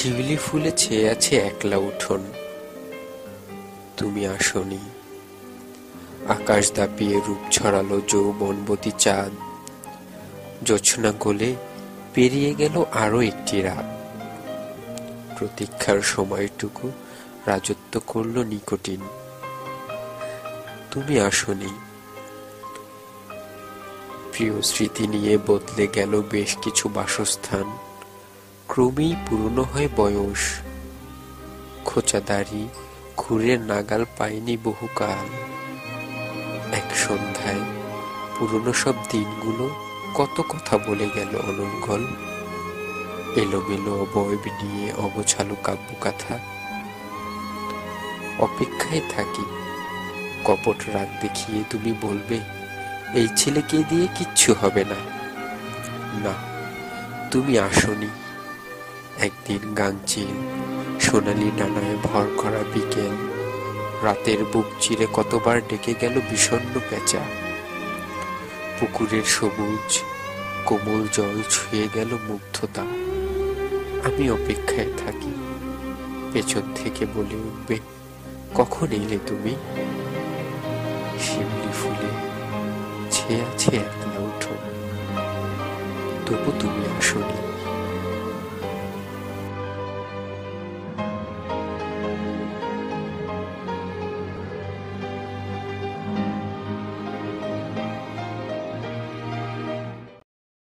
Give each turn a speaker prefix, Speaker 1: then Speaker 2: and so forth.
Speaker 1: শিউলি ফুলে ছেয়ে আছে একলা উঠোন। তুমি আসনি। আকাশ দাপিয়ে রূপ ছড়ালো যৌবনবতী চাঁদ। জোছনা গোলে পেরিয়ে গেল আরও একটি রাত। প্রতীক্ষার সময়টুকু রাজত্ব করল নিকটিন। তুমি আসনি। প্রিয় স্মৃতি নিয়ে বদলে গেল বেশ কিছু বাসস্থান। ক্রমেই পুরনো হয় বয়স। খোঁচা দাড়ি ঘুরের নাগাল পায়নি বহুকাল। এক সন্ধ্যায় পুরনো সব দিনগুলো কত কথা বলে গেল অনর্গল। এলোমেলো অবয়ব নিয়ে অবছালো কাব্যকথা। অপেক্ষায় থাকি, কপট রাগ দেখিয়ে তুমি বলবে, এই ছেলেকে দিয়ে কিচ্ছু হবে না। না, তুমি আসনি। একদিন গাংচিল সোনালি ডানায় ভর করা বিকেল। রাতের বুক চিরে কতবার ডেকে গেল বিষণ্ণ পেঁচা। পুকুরের সবুজ, কোমল জল ছুঁয়ে গেল মুগ্ধতা। আমি অপেক্ষায় থাকি। পেছন থেকে বলে উঠবে, কখন এলে তুমি? শিমলি ফুলে ছেয়ে একলা উঠো তবু তুমি আসনি।